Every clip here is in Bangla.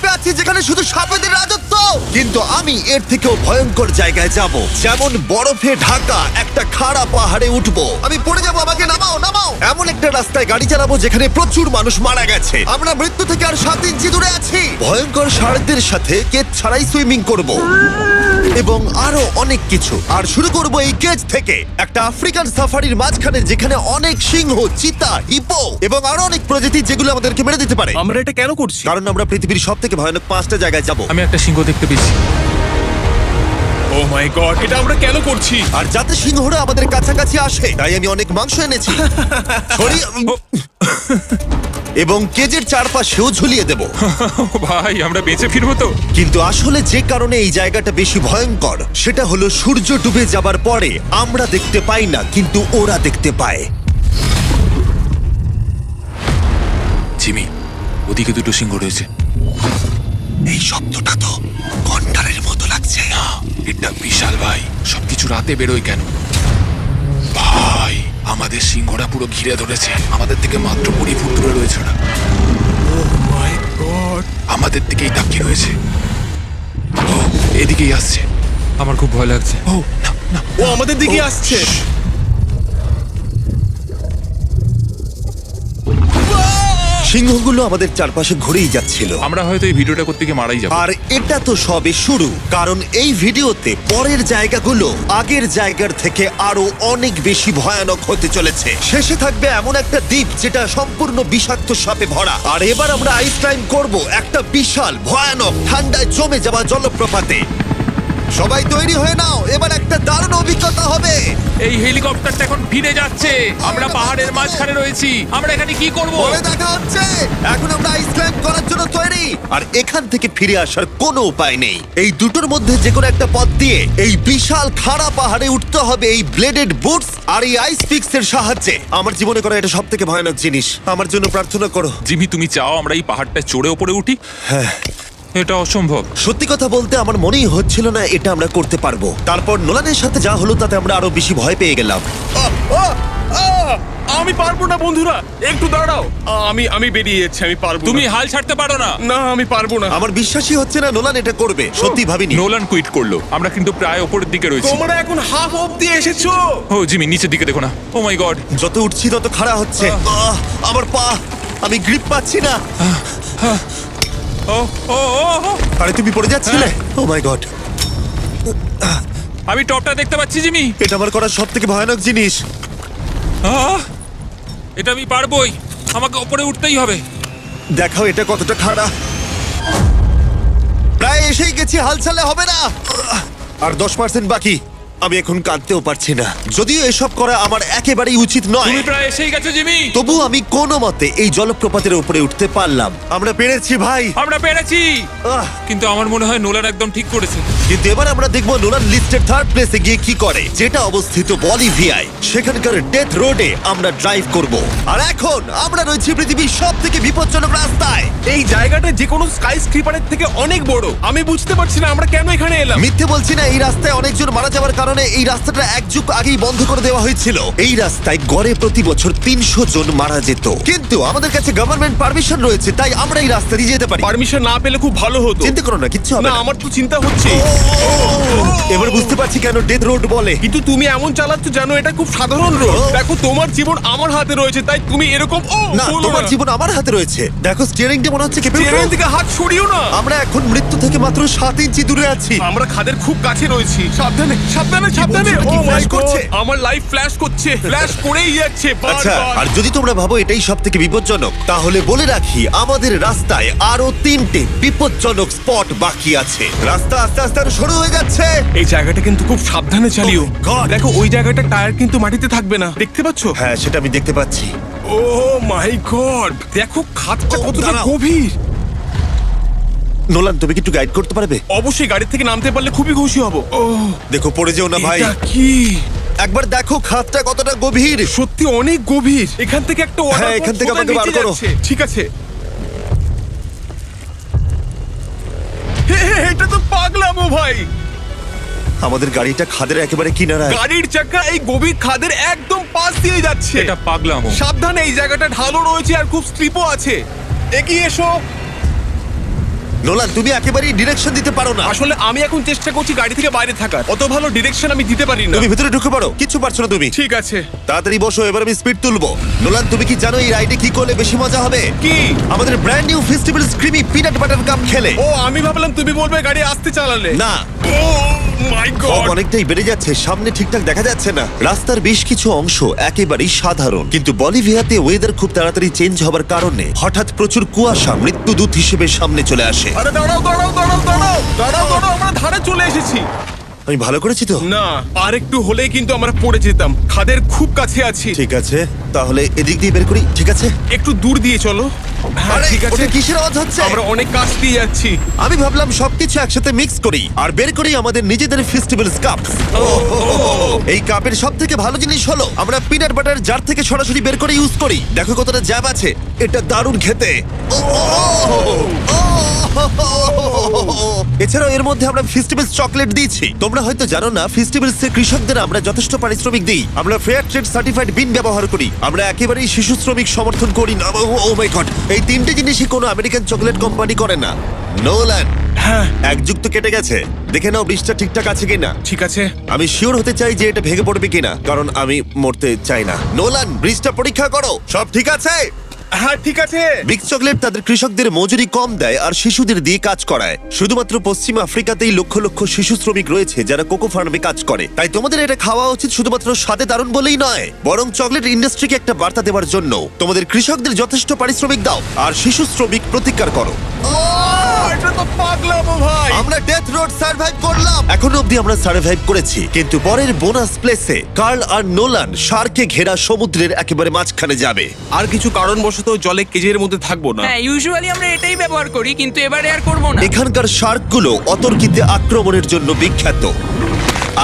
দ্বীপে আছি যেখানে শুধু সাপেদের রাজত্ব কিন্তু আমি এর থেকেও ভয়ঙ্কর জায়গায় যাব। যেমন বরফে ঢাকা একটা খাড়া পাহাড়ে উঠবো। আমি পড়ে যাব আমাকে নামাও নামাও। এমন একটা রাস্তায় গাড়ি চালাবো যেখানে প্রচুর মানুষ মারা গেছে। আমরা মৃত্যু থেকে আর সাত ইঞ্চি দূরে আছি। ভয়ঙ্কর শার্কদের সাথে কেজ ছাড়াই সুইমিং করব। এবং আরও অনেক কিছু। আর শুরু করব এই কেজ থেকে। একটা আফ্রিকান সাফারির মাঝখানে যেখানে অনেক সিংহ চিতা হিপো এবং আরও অনেক প্রজাতি যেগুলো আমাদেরকে মেরে দিতে পারে। আমরা এটা কেন করছি? কারণ আমরা পৃথিবীর সব থেকে ভয়ানক পাঁচটা জায়গায় যাব। আমি একটা সিংহ দেখতে পেয়েছি ও মাই গড এটা আমরা কেন করছি? আর যাতে সিংহরা আমাদের কাছাকাছি আসে তাই আমি অনেক মাংস এনেছি। এবং কেজের চারপাশেও ঝুলিয়ে দেব। ভাই আমরা বেঁচে ফিরবো তো। কিন্তু আসলে যে কারণে এই জায়গাটা বেশি ভয়ঙ্কর সেটা হলো সূর্য ডুবে যাবার পরে আমরা দেখতে পাই না কিন্তু ওরা দেখতে পায়। জিমি ওদিকে দুটো সিংহ রয়েছে। এই শব্দটা তো কন্টারের মতো লাগছে। না এটা বিশাল ভাই। সবকিছু রাতে বেরোয় কেন? ভাই আমাদের সিংহরা পুরো ঘিরে ধরেছে। আমাদের থেকে মাত্র কুড়ি ফুট দূরে রয়েছে ওরা। মাই গড আমাদের দিকেই তাকিয়ে রয়েছে। ও এদিকেই আসছে। আমার খুব ভয় লাগছে। ও না না। ও আমাদের দিকে আসছে। সিংহগুলো আমাদের চারপাশে ঘুরেই যাচ্ছিল। আমরা হয়তো এই ভিডিওটা করতে গিয়ে মারাই যাব। আর এটা তো সবে শুরু কারণ এই ভিডিওতে পরের জায়গাগুলো আগের জায়গার থেকে আরও অনেক বেশি ভয়ানক হতে চলেছে। শেষে থাকবে এমন একটা দ্বীপ যেটা সম্পূর্ণ বিষাক্ত সাপে ভরা। আর এবার আমরা আইস ক্লাইম করব একটা বিশাল ভয়ানক ঠান্ডায় জমে যাওয়া জলপ্রপাতে। সবাই তৈরি হয়ে নাও এবার একটা দারুণ অভিজ্ঞতা হবে। এই হেলিকপ্টারটা এখন ফিরে যাচ্ছে। আমরা পাহাড়ের মাঝখানে রয়েছি। আমরা এখানে কি করব? পরে দেখা হচ্ছে। এখন আমরা আইস ক্লাইম্ব করার জন্য তৈরি। আর এখান থেকে ফিরে আসার কোনো উপায় নেই। এই দুটোর মধ্যে যে কোনো একটা পথ দিয়ে এই বিশাল খাড়া পাহাড়ে উঠতে হবে এই ব্লেডেড বুটস আর এই আইস পিক্স এর সাহায্যে। আমার জীবনে করা এটা সব থেকে ভয়ানক জিনিস। আমার জন্য প্রার্থনা করো। জিমি তুমি চাও আমরা এই পাহাড়টা চড়ে ওপরে উঠি? হ্যাঁ। এটা অসম্ভব। সত্যি কথা বলতে আমার মনেই হচ্ছিল না এটা আমরা করতে পারব। তারপর নোলানের সাথে যা হলো তাতে আমরা আরও বেশি ভয় পেয়ে গেলাম। আহ, আহ, আহ! আমি পারব না বন্ধুরা। একটু দাঁড়াও। আহ, আমি আমি বেরিয়ে যাচ্ছি আমি পারব তুমি। হাল ছাড়তে পারো না। না আমি পারব না। আমার বিশ্বাসই হচ্ছে না নোলান এটা করবে সত্যি ভাবিনি। নোলান কুইট করল। আমরা কিন্তু প্রায় ওপরের দিকে রয়েছি। তোমরা এখন হাফ অব্দি এসেছ। ও জিমি নিচের দিকে দেখো না। ও মাই গড যত উঠছি তত খাড়া হচ্ছে। আহ, আমার পা আমি গ্রিপ পাচ্ছি না। ও ও ও ও। আরে তুমি পড়ে যাচ্ছিলে ও মাই গড আমি টপটা দেখতে পাচ্ছি জিমি। এটা আমার করা সব থেকে ভয়ানক জিনিস। আহ! এটা আমি পারবোই। আমাকে ওপরে উঠতেই হবে। দেখাও এটা কতটা খাড়া। প্রায় এসেই গেছি হাল ছাড়লে হবে না। আর দশ পার্সেন্ট বাকি। আমি এখন কাঁদতেও পারছি না। যদিও এসব করা আমার একেবারেই উচিত নয়। তুমি প্রায় এসেই গেছো জিমি। তবু আমি কোনো মতে এই জলপ্রপাতের উপরে উঠতে পারলাম। আমরা পেরেছি ভাই। আমরা পেরেছি। আহ, কিন্তু আমার মনে হয় নোলার একদম ঠিক করেছে। কিন্তু এবার আমরা দেখব নোলান লিস্টের থার্ড প্লেসে গিয়ে কি করে যেটা অবস্থিত বলিভিয়ায়। সেখানকার ডেথ রোডে আমরা ড্রাইভ করব। আর এখন আমরা রয়েছি পৃথিবীর সব থেকে বিপজ্জনক রাস্তায়। এই জায়গাটা যে কোনো স্কাই স্ক্রিপারের থেকে অনেক বড়। আমি বুঝতে পারছি না আমরা কেন এখানে এলাম। মিথ্যে বলছি না এই রাস্তায় অনেকজন মারা যাওয়ার কারণে এই রাস্তাটা এক যুগ আগেই বন্ধ করে দেওয়া হয়েছিল। এই রাস্তায় গড়ে প্রতি বছর তিনশো জন মারা যেত। কিন্তু আমাদের কাছে গভর্নমেন্ট পারমিশন রয়েছে তাই আমরা এই রাস্তা দিয়ে যেতে পারি। পারমিশন না পেলে খুব ভালো হতো। চিন্তা করো না কিচ্ছু হবে না না। আমার তো চিন্তা হচ্ছে। এবার বুঝতে পারছি কেন ডেথ রোড বলে। কিন্তু তুমি এমন চালাচ্ছ জানো এটা খুব সাধারণ রোড দেখো তোমার জীবন আমার হাতে রয়েছে তাই তুমি এরকম ও না বলো তোমার জীবন আমার হাতে রয়েছে। দেখো স্টিয়ারিংটা মনে হচ্ছে কেঁপে উঠল। চেয়ারের দিকে হাত সরিও না। আমরা এখন মৃত্যু থেকে মাত্র সাত ইঞ্চি দূরে আছি। আমরা খাদের খুব কাছে রয়েছি। সাবধানে সাবধানে সাবধানে। বলছো? ও কি মাই flash করছে? করছে? আমার লাইফ ফ্ল্যাশ করছে ফ্ল্যাশ করেই যাচ্ছে আচ্ছা বারবার আর যদি তোমরা ভাবো এটাই সব থেকে বিপজ্জনক তাহলে বলে রাখি আমাদের রাস্তায় আরও তিনটে বিপজ্জনক স্পট বাকি আছে। রাস্তা আস্তে আস্তে আরও সরু হয়ে যাচ্ছে। এই জায়গাটা কিন্তু খুব সাবধানে চালিও। Oh my God! দেখো ওই জায়গাটা টায়ার কিন্তু মাটিতে থাকবে না। দেখতে পাচ্ছো? হ্যাঁ সেটা আমি দেখতে পাচ্ছি। Oh my god! দেখো খাদটা ও, কতটা দাঁড়াও। গভীর! নোলান তুমি কি একটু গাইড করতে পারবে? অবশ্যই গাড়ি থেকে নামতে পারলে খুবই খুশি হব। ও দেখো পড়ে যেও না ভাই। এটা কি? একবার দেখো খাতটা কতটা গভীর। সত্যি অনেক গভীর। এখান থেকে একটা water হ্যাঁ, এখান থেকে আমাকে বার নিচে করো। যাচ্ছে। ঠিক আছে। হে, হে, এটা তো পাগলামো ভাই। আমাদের গাড়িটা খাদের একেবারে কিনারায় গাড়ির চাকা এই গভীর খাদের একদম পাশ দিয়ে যাচ্ছে। এটা পাগলামো। সাবধানে এই জায়গাটা ঢালও রয়েছে আর খুব স্লিপও আছে। এগিয়ে এসো। নোলান তুমি একেবারেই ডিরেকশন দিতে পারো না। আসলে আমি এখন চেষ্টা করছি গাড়ি থেকে বাইরে থাকার। অত ভালো ডিরেকশন আমি দিতে পারি না। তুমি ভিতরে ঢুকে পারো কিছু পারছ না তুমি। ঠিক আছে। তাড়াতাড়ি বসো এবার আমি স্পিড তুলবো। নোলান তুমি কি জানো এই রাইডে কি করলে বেশি মজা হবে? কি? আমাদের brand new festival creamy peanut butter cup খেলে। ও আমি ভাবলাম তুমি বলবে গাড়ি আসতে চালালে। না। ও মাই গড অনেকটাই বেড়ে যাচ্ছে সামনে ঠিকঠাক দেখা যাচ্ছে না। রাস্তার বেশ কিছু অংশ একেবারেই সাধারণ। কিন্তু বলিভিয়াতে ওয়েদার খুব তাড়াতাড়ি চেঞ্জ হবার কারণে হঠাৎ প্রচুর কুয়াশা মৃত্যুদূত হিসেবে সামনে চলে আসে। আরে দাঁড়াও দাঁড়াও দাঁড়াও দাঁড়াও দাঁড়াও দাঁড়াও আমরা ধারে চলে এসেছি। আমি ভালো করেছি তো না আর একটু হলেই কিন্তু আমরা পড়ে যেতাম খাদের খুব কাছে আছি ঠিক আছে তাহলে এদিক দিয়ে বের করি ঠিক আছে একটু দূর দিয়ে চলো হ্যাঁ আরে, ঠিক আছে ওটা কিসের আওয়াজ হচ্ছে আমরা অনেক কাছ দিয়ে যাচ্ছি আমি ভাবলাম সবকিছু একসাথে মিক্স করি আর বের করি আমাদের নিজেদের ফেস্টিভ্যাল কাপ এই কাপের সব থেকে ভালো জিনিস হলো আমরা পিনাট বাটার জার থেকে সরাসরি বের করে ইউজ করি দেখো কতটা জ্যাব আছে এটা দারুণ খেতে ও, ও, ও, ও। এছাড়াও এর মধ্যে আমরা ফেস্টিভ্যালস চকলেট দিয়েছি তোমরা হয়তো জানো না ফেস্টিভ্যালস কৃষকদের আমরা যথেষ্ট পারিশ্রমিক দিই। আমরা ফেয়ার ট্রেড সার্টিফাইড বিন ব্যবহার করি। আমরা একেবারেই শিশু শ্রমিক সমর্থন করি না। ও মাই গড এই তিনটে জিনিসই কোনো আমেরিকান চকলেট কোম্পানি করে না। নোল্যান্ড হ্যাঁ। এক যুগ তো কেটে গেছে। দেখে নাও বৃষ্টিটা ঠিকঠাক আছে কিনা। ঠিক আছে। আমি শিওর হতে চাই যে এটা ভেঙে পড়বে কিনা কারণ আমি মরতে চাই না। নোলান ব্রিজটা পরীক্ষা করো। সব ঠিক আছে? হ্যাঁ ঠিক আছে। বিগ চকলেট তাদের কৃষকদের মজুরি কম দেয় আর শিশুদের দিয়ে কাজ করায়। শুধুমাত্র পশ্চিম আফ্রিকাতেই লক্ষ লক্ষ শিশু শ্রমিক রয়েছে যারা কোকো ফার্মে কাজ করে। তাই তোমাদের এটা খাওয়া উচিত শুধুমাত্র স্বাদে দারুণ বলেই নয় বরং চকলেট ইন্ডাস্ট্রিকে একটা বার্তা দেওয়ার জন্য তোমাদের কৃষকদের যথেষ্ট পারিশ্রমিক দাও আর শিশু শ্রমিক প্রতিকার করো। এটা তো পাগলামো ভাই। আমরা ডেথ রোড সার্ভাইভ করলাম। এখনও অবধি আমরা সার্ভাইভ করেছি। কিন্তু পরের বোনাস প্লেসে কার্ল আর নোলান শার্কে ঘেরা সমুদ্রের একেবারে মাঝখানে যাবে। আর কিছু কারণবশত জলে কেজের মধ্যে থাকব না। হ্যাঁ ইউজুয়ালি আমরা এটাই ব্যবহার করি কিন্তু এবারে আর করব না। এখানকার শার্কগুলো অতর্কিতে আক্রমণের জন্য বিখ্যাত।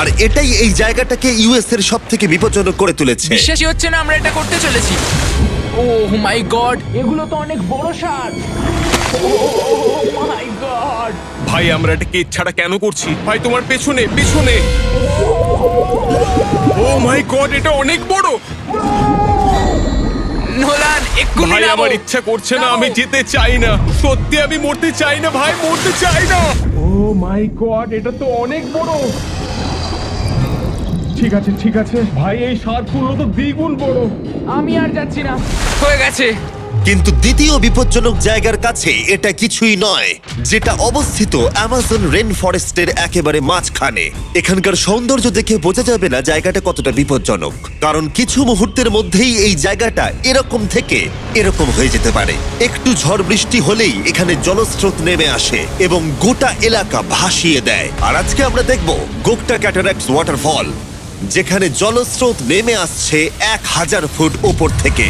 আর এটাই এই জায়গাটাকে ইউএস এর সব থেকে বিপজ্জনক করে তুলেছে। বিশ্বাসই হচ্ছে না আমরা এটা করতে চলেছি। ও মাই গড এগুলো তো অনেক বড় গড ভাই আমরা এটা কেজ ছাড়া কেন করছি? ভাই তোমার পেছনে পেছনে। ও মাই গড এটা অনেক বড়। নোলান এক্ষুনি ভাই আমার ইচ্ছা করছে না আমি যেতে চাই না। সত্যি আমি মরতে চাই না ভাই মরতে চাই না। ও মাই গড এটা তো অনেক বড়। ঠিক আছে ঠিক আছে। ভাই এই সারগুলো তো দ্বিগুণ বড়। আমি আর যাচ্ছি না। হয়ে গেছে। কিন্তু দ্বিতীয় বিপজ্জনক জায়গার কাছে এটা কিছুই নয়, যেটা অবস্থিত অ্যামাজন রেন ফরেস্টের একেবারে মাঝখানে। এখানকার সৌন্দর্য দেখে বোঝা যাবে না জায়গাটা কতটা বিপজ্জনক, কারণ কিছু মুহূর্তের মধ্যেই এই জায়গাটা এরকম থেকে এরকম হয়ে যেতে পারে। একটু ঝড় বৃষ্টি হলেই এখানে জলস্রোত নেমে আসে এবং গোটা এলাকা ভাসিয়ে দেয়। আর আজকে আমরা দেখব গোকটা ক্যাটারাক্টস ওয়াটারফল, যেখানে জলস্রোত নেমে আসছে এক হাজার ফুট ওপর থেকে।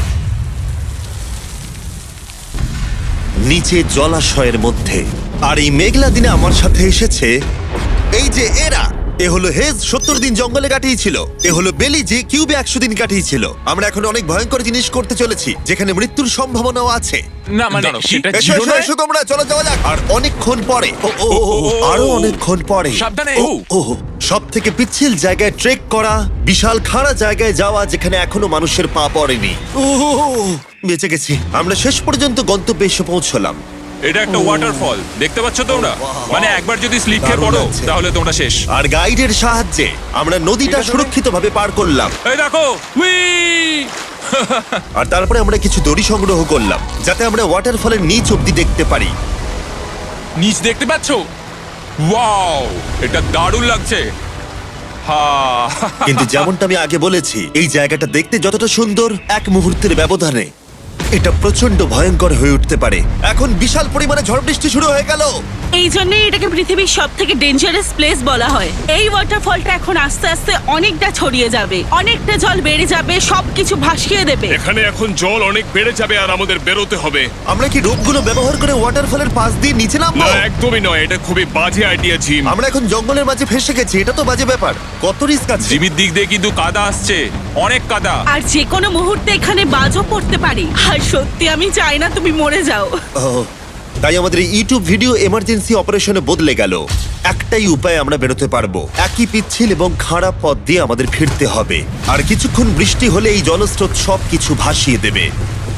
নিচে জলাশয়ের মধ্যে। আর এই মেঘলা দিনে আমার সাথে এসেছে এই যে এরা। এ হলো হেজ সত্তর দিন জঙ্গলে কাটিয়েছিল এ হলো বেলি যে কিউবে একশো দিন কাটিয়েছিল আমরা এখন অনেক ভয়ঙ্কর জিনিস করতে চলেছি যেখানে মৃত্যুর সম্ভাবনাও আছে। না মানে সেটা এসো জিরো এসো নয়? এসো তোমরা চলো যাওয়া যাক। আর অনেকক্ষণ পরে ও ও ও, ও, আরও অনেকক্ষণ পরে। সাবধানে। ও ও সব থেকে পিচ্ছিল জায়গায় ট্রেক করা বিশাল খাড়া জায়গায় যাওয়া যেখানে এখনও মানুষের পা পড়েনি। ও ও, ও, ও, বেঁচে গেছি। আমরা শেষ পর্যন্ত গন্তব্যে এসে পৌঁছলাম। এটা একটা ওয়াটারফল দেখতে পাচ্ছ তোমরা? মানে একবার যদি স্লিপ খেয়ে পড়ো তাহলে তোমরা শেষ। আর গাইডের সাহায্যে আমরা নদীটা সুরক্ষিতভাবে পার করলাম। এই দেখো উই! আর তারপরে আমরা কিছু দড়ি সংগ্রহ করলাম যাতে আমরা ওয়াটারফলের নিচ অব্দি দেখতে পারি। নিচ দেখতে পাচ্ছ? ওয়াও এটা দারুণ লাগছে। হা। কিন্তু যেমনটা আমি আগে বলেছি এই জায়গাটা দেখতে যতটা সুন্দর এক মুহূর্তের ব্যবধানে। এটা প্রচণ্ড ভয়ঙ্কর হয়ে উঠতে পারে। এখন বিশাল পরিমাণে ঝড় বৃষ্টি শুরু হয়ে গেল। এই জন্যই এটাকে পৃথিবীর সব থেকে ডেঞ্জারাস প্লেস বলা হয়। এই ওয়াটারফলটা এখন আস্তে আস্তে অনেকটা ছড়িয়ে যাবে। অনেকটা জল বেড়ে যাবে সবকিছু ভাসিয়ে দেবে। এখানে এখন জল অনেক বেড়ে যাবে আর আমাদের বেরোতে হবে। আমরা কি রোপগুলো ব্যবহার করে ওয়াটারফলের পাশ দিয়ে নিচে নামবো? না একদমই নয়। এটা খুবই বাজে আইডিয়া জিম। আমরা এখন জঙ্গলের মাঝে ফেসে গেছি। এটা তো বাজে ব্যাপার। কত রিস্ক আছে? জিমির দিক দিয়ে কিন্তু কাদা আসছে। অনেক কাদা। আর যে কোনো মুহূর্তে এখানে বাজও পড়তে পারি। আর সত্যি আমি চাই না তুমি মরে যাও। ও, তাই আমাদের ইউটিউব ভিডিও এমার্জেন্সি অপারেশনে বদলে গেল। একটাই উপায় আমরা বেরোতে পারব। একই পিচ্ছিল এবং খারাপ পথ দিয়ে আমাদের ফিরতে হবে। আর কিছুক্ষণ বৃষ্টি হলে এই জলস্রোত সব কিছু ভাসিয়ে দেবে।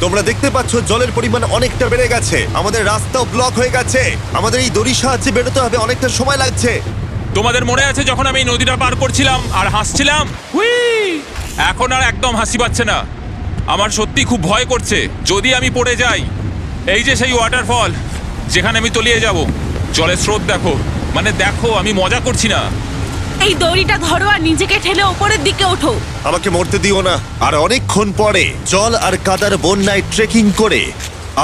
তোমরা দেখতে পাচ্ছ জলের পরিমাণ অনেকটা বেড়ে গেছে। আমাদের রাস্তাও ব্লক হয়ে গেছে। আমাদের এই দড়ির সাহায্যে বেরোতে হবে অনেকটা সময় লাগছে। তোমাদের মনে আছে যখন আমি এই নদীটা পার করছিলাম আর হাসছিলাম? হুই এখন আর একদম হাসি পাচ্ছে না। আমার সত্যি খুব ভয় করছে যদি আমি পড়ে যাই। এই যে সেই ওয়াটারফল যেখানে আমি তলিয়ে যাব। জলের স্রোত দেখো মানে দেখো আমি মজা করছি না। এই দড়িটা ধরো আর নিজেকে ঠেলে ওপরের দিকে ওঠো। আমাকে মরতে দিও না। আর অনেকক্ষণ পরে জল আর কাদার বন্যায় ট্রেকিং করে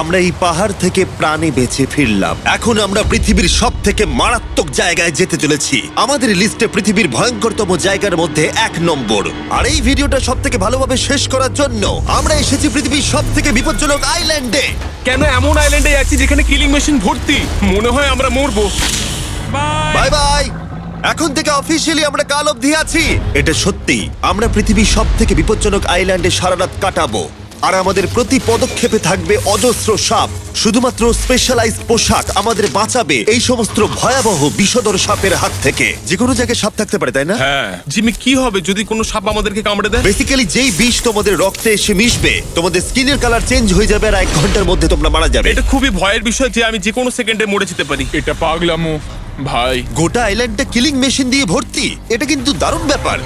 আমরা এই পাহাড় থেকে প্রাণে বেঁচে ফিরলাম। এখন আমরা পৃথিবীর সব থেকে মারাত্মক জায়গায় যেতে চলেছি। আমাদের লিস্টে পৃথিবীর ভয়ঙ্করতম জায়গার মধ্যে এক নম্বর। আর এই ভিডিওটা সব থেকে ভালোভাবে শেষ করার জন্য আমরা এসেছি পৃথিবীর সব থেকে বিপজ্জনক আইল্যান্ডে। কেন এমন আইল্যান্ডে যাচ্ছি যেখানে কিলিং মেশিন ভর্তি? মনে হয় আমরা মরবো। বাই বাই বাই এখন থেকে অফিসিয়ালি আমরা কাল অবধি আছি। এটা সত্যি আমরা পৃথিবীর সব থেকে বিপজ্জনক আইল্যান্ডে সারা রাত কাটাবো। আর আমাদের প্রতি পদক্ষেপে থাকবে অজস্র সাপ শুধুমাত্র স্পেশালাইজ পোশাক আমাদের বাঁচাবে এই সমস্ত ভয়াবহ বিষধর সাপের হাত থেকে। যে কোনো জায়গায় সাপ থাকতে পারে তাই না? হ্যাঁ। জিমি কি হবে যদি কোনো সাপ আমাদেরকে কামড়ে দেয়? বেসিক্যালি যেই বিষ তোমাদের রক্তে এসে মিশবে তোমাদের স্কিনের কালার চেঞ্জ হয়ে যাবে আর এক ঘণ্টার মধ্যে তোমরা মারা যাবে। এটা খুবই ভয়ের বিষয় যে আমি যে কোনো সেকেন্ডে মরে যেতে পারি। এটা পাগলামো ভাই। গোটা আইল্যান্ডটা কিলিং মেশিন দিয়ে ভর্তি। এটা কিন্তু দারুণ ব্যাপার।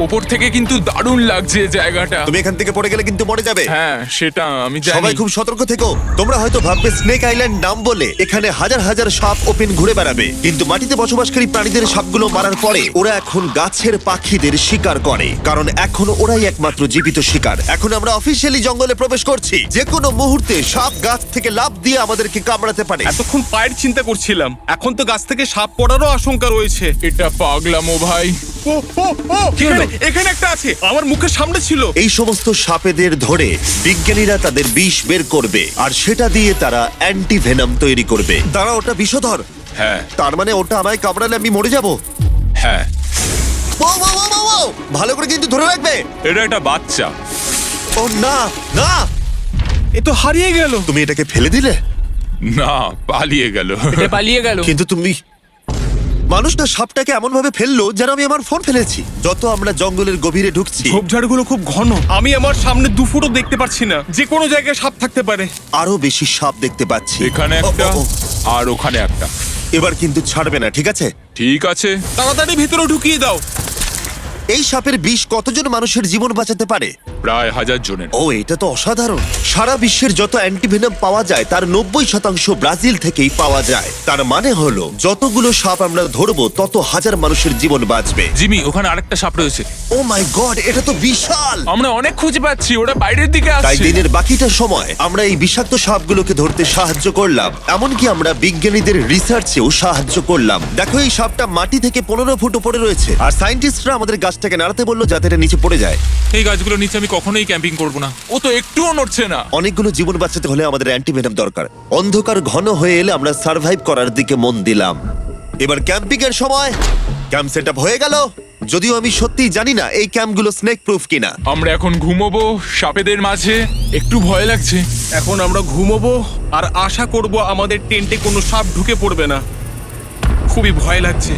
ওপর থেকে কিন্তু দারুণ লাগছে জায়গাটা। তুমি এখান থেকে পড়ে গেলে কিন্তু মরে যাবে। হ্যাঁ সেটা আমি জানি। সবাই খুব সতর্ক থেকো। তোমরা হয়তো ভাববে স্নেক আইল্যান্ড নাম বলে এখানে হাজার হাজার সাপ ওপেন ঘুরে বেড়াবে। কিন্তু মাটিতে বসবাসকারী প্রাণীদের সাপগুলো মারার পরে ওরা এখন গাছের পাখিদের শিকার করে। কারণ এখন ওরাই একমাত্র জীবিত শিকার। এখন আমরা অফিসিয়ালি জঙ্গলে প্রবেশ করছি। যে কোনো মুহূর্তে সাপ গাছ থেকে লাফ দিয়ে আমাদেরকে কামড়াতে পারে। এতক্ষণ পায়ের চিন্তা করছিলাম। এখন তো গাছ থেকে সাপ পড়ারও আশঙ্কা রয়েছে। এটা পাগলামো ভাই। ও ও ও এখানে এখানে একটা আছে। আমার মুখের সামনে ছিল। এই সমস্ত সাপেদের ধরে বিজ্ঞানীরা তাদের বিষ বের করবে আর সেটা দিয়ে তারা অ্যান্টি ভেনাম তৈরি করবে। তারা ওটা বিষধর। হ্যাঁ। তার মানে ওটা আমায় কামড়ালে আমি মরে যাব? হ্যাঁ। ও, ও, ও, ও, ও! ভালো করে কিন্তু ধরে রাখবে। এটা একটা বাচ্চা। ও না না। এ তো হারিয়ে গেল। তুমি এটাকে ফেলে দিলে? না পালিয়ে গেল। এটা পালিয়ে গেল। কিন্তু তুমি মানুষটা সাপটাকে এমন ভাবে ফেলল যেন আমি আমার ফোন ফেলেছি। যত আমরা জঙ্গলের গভীরে ঢুকছি। ঝোপঝাড়গুলো খুব ঘন। আমি আমার সামনে দু ফুটও দেখতে পাচ্ছি না। যে কোনো জায়গায় সাপ থাকতে পারে। আরও বেশি সাপ দেখতে পাচ্ছি। এখানে একটা ও, ও, আর ওখানে একটা। এবার কিন্তু ছাড়বে না ঠিক আছে? ঠিক আছে। তাড়াতাড়ি ভিতরে ঢুকিয়ে দাও। এই সাপের বিষ কতজন মানুষের জীবন বাঁচাতে পারে? প্রায় হাজার জনের। ও এটা তো অসাধারণ। সারা বিশ্বের যত অ্যান্টিভেনম পাওয়া যায় তার নব্বই শতাংশ ব্রাজিল থেকেই পাওয়া যায়। তার মানে হলো যতগুলো সাপ আমরা ধরবো তত হাজার মানুষের জীবন বাঁচবে। জিমি ওখানে আরেকটা সাপ রয়েছে। ও মাই গড এটা তো বিশাল! আমরা অনেক খুঁজে পাচ্ছি ওরা বাইরের দিকে তাই আসছে। দিনের বাকিটা সময় আমরা এই বিষাক্ত সাপগুলোকে ধরতে সাহায্য করলাম। এমনকি আমরা বিজ্ঞানীদের রিসার্চেও সাহায্য করলাম। দেখো এই সাপটা মাটি থেকে পনেরো ফুট উপরে রয়েছে। আর সাইন্টিস্টরা আমাদের গাছটাকে নাড়াতে বলল যাতে এটা নিচে পড়ে যায়। এই গাছগুলোর নিচে আমি কখনোই ক্যাম্পিং করব না। ও তো একটুও নড়ছে না। অনেকগুলো জীবন বাঁচাতে হলে আমাদের অ্যান্টিভেনম দরকার। অন্ধকার ঘন হয়ে এলে আমরা সার্ভাইভ করার দিকে মন দিলাম। এবার ক্যাম্পিং এর সময়। ক্যাম্প সেট হয়ে গেল। যদিও আমি সত্যিই জানি না এই ক্যাম্পগুলো স্নেক প্রুফ কিনা। আমরা এখন ঘুমোবো সাপেদের মাঝে। একটু ভয় লাগছে। এখন আমরা ঘুমোবো আর আশা করব আমাদের টেন্টে কোনো সাপ ঢুকে পড়বে না। খুবই ভয় লাগছে।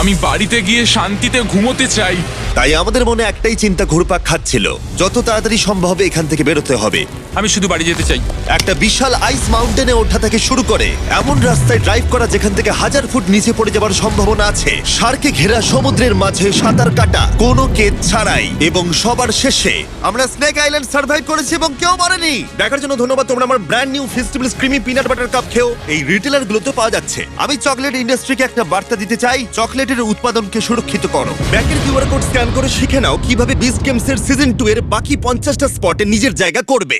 আমি বাড়িতে গিয়ে শান্তিতে ঘুমোতে চাই। তাই আমাদের মনে একটাই চিন্তা ঘুরপাক খাচ্ছিল যত তাড়াতাড়ি সম্ভব এখান থেকে বেরোতে হবে। আমি শুধু বাড়ি যেতে চাই। একটা বিশাল আইস মাউন্টেনে ওঠা থেকে শুরু করে এমন রাস্তায় ড্রাইভ করা যেখান থেকে হাজার ফুট নিচে পড়ে যাওয়ার সম্ভাবনা আছে। সার্কে ঘেরা সমুদ্রের মাঝে সাঁতার কাটা কোনো কেদ ছাড়াই এবং সবার শেষে আমরা স্নেক আইল্যান্ড সার্ভাইভ করেছি এবং কেউ মরেনি। দেখার জন্য ধন্যবাদ তোমরা আমার brand new festival creamy peanut butter cup খেও এই রিটেলার গুলোতে পাওয়া যাচ্ছে। আমি চকলেট ইন্ডাস্ট্রিকে একটা বার্তা দিতে চাই চকলেটের উৎপাদনকে সুরক্ষিত করো। ব্যাংকের কিউআর কোড স্ক্যান করে শিখে নাও কীভাবে বিস্ট গেমস এর সিজন টু এর বাকি পঞ্চাশটা স্পটে নিজের জায়গা করবে।